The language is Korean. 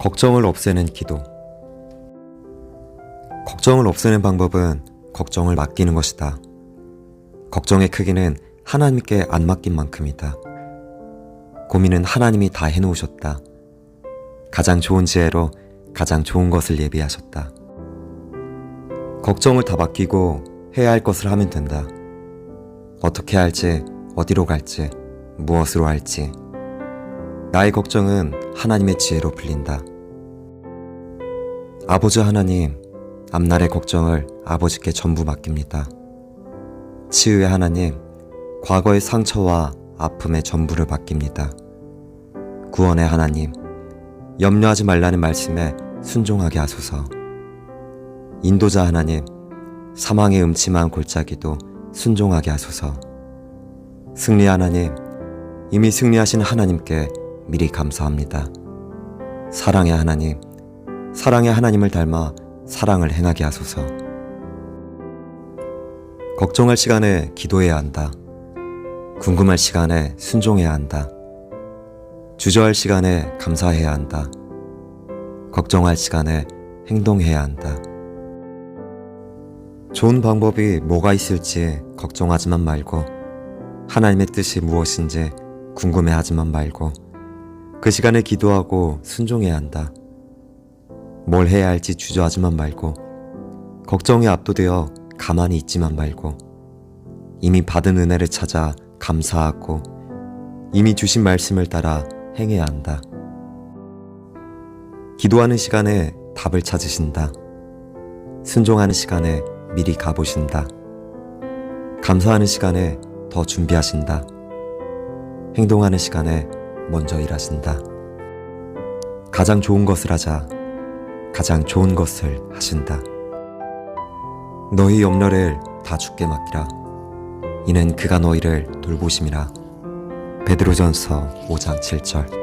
걱정을 없애는 기도. 걱정을 없애는 방법은 걱정을 맡기는 것이다. 걱정의 크기는 하나님께 안 맡긴 만큼이다. 고민은 하나님이 다 해놓으셨다. 가장 좋은 지혜로 가장 좋은 것을 예비하셨다. 걱정을 다 맡기고 해야 할 것을 하면 된다. 어떻게 할지, 어디로 갈지, 무엇으로 할지. 나의 걱정은 하나님의 지혜로 풀린다. 아버지 하나님, 앞날의 걱정을 아버지께 전부 맡깁니다. 치유의 하나님, 과거의 상처와 아픔의 전부를 맡깁니다. 구원의 하나님, 염려하지 말라는 말씀에 순종하게 하소서. 인도자 하나님, 사망의 음침한 골짜기도 순종하게 하소서. 승리 하나님, 이미 승리하신 하나님께 미리 감사합니다. 사랑의 하나님, 사랑의 하나님을 닮아 사랑을 행하게 하소서. 걱정할 시간에 기도해야 한다. 궁금할 시간에 순종해야 한다. 주저할 시간에 감사해야 한다. 걱정할 시간에 행동해야 한다. 좋은 방법이 뭐가 있을지 걱정하지만 말고 하나님의 뜻이 무엇인지 궁금해하지만 말고 그 시간에 기도하고 순종해야 한다. 뭘 해야 할지 주저하지만 말고 걱정에 압도되어 가만히 있지만 말고 이미 받은 은혜를 찾아 감사하고 이미 주신 말씀을 따라 행해야 한다. 기도하는 시간에 답을 찾으신다. 순종하는 시간에 미리 가보신다. 감사하는 시간에 더 준비하신다. 행동하는 시간에 먼저 일하신다. 가장 좋은 것을 하자. 가장 좋은 것을 하신다. 너희 염려를 다 주께 맡기라. 이는 그가 너희를 돌보심이라. 베드로전서 5장 7절.